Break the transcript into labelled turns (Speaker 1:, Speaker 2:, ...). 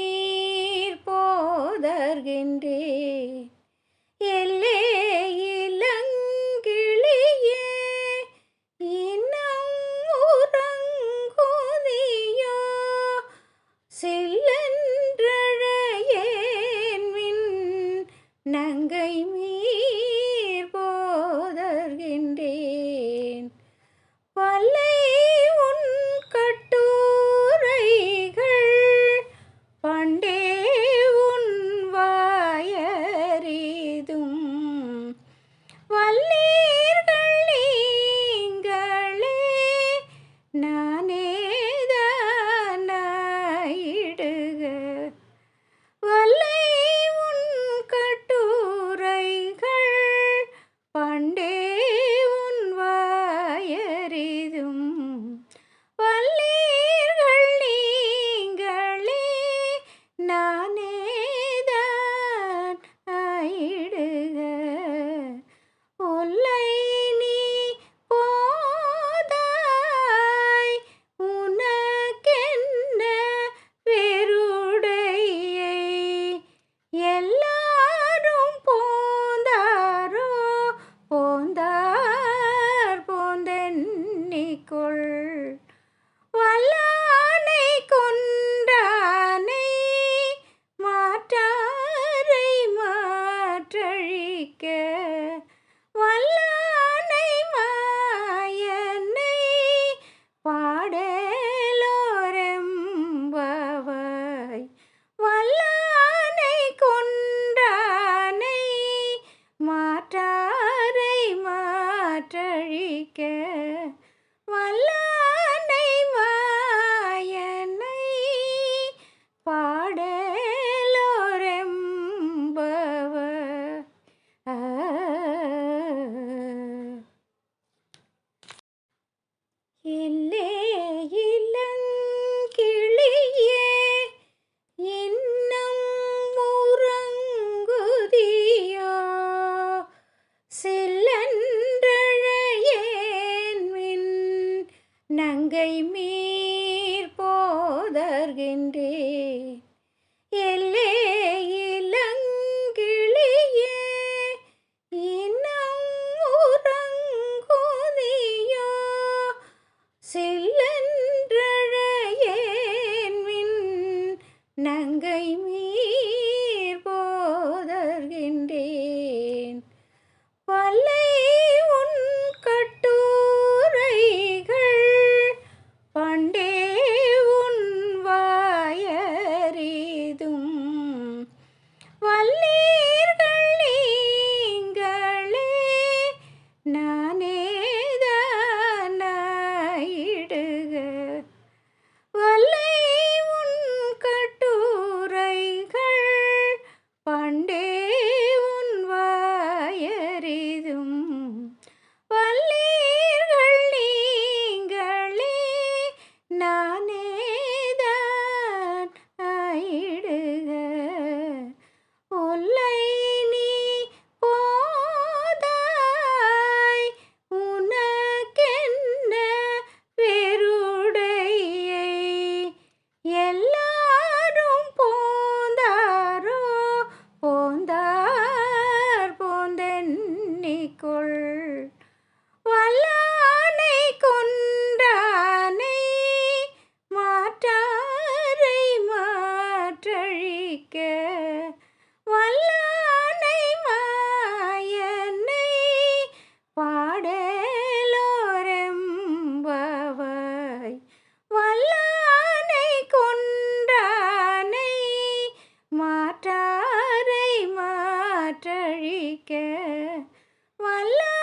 Speaker 1: நீர் போதர்கின்றே எல்லே இளங்கிளியே இன்னும் உறங்குதியோ? செல்லன்றழையேன் மின் நங்கை மீர் போதர்கின்றே Wala. கங்கை மீர் போதர்கின்றே. எல்லே இளங்கிளியே இன்னம் உறங்குதியோ. செல்லன்றழையேன் நங்கை மீ கொள் வல்லானை கொன்றானை மாற்றாரை மாற்றழிக்க. வல்லானை மாயனை பாடலோரம்பவாய் வல்லானை கொன்றானை மாற்றாரை மாற்றழிக்க. വല്ല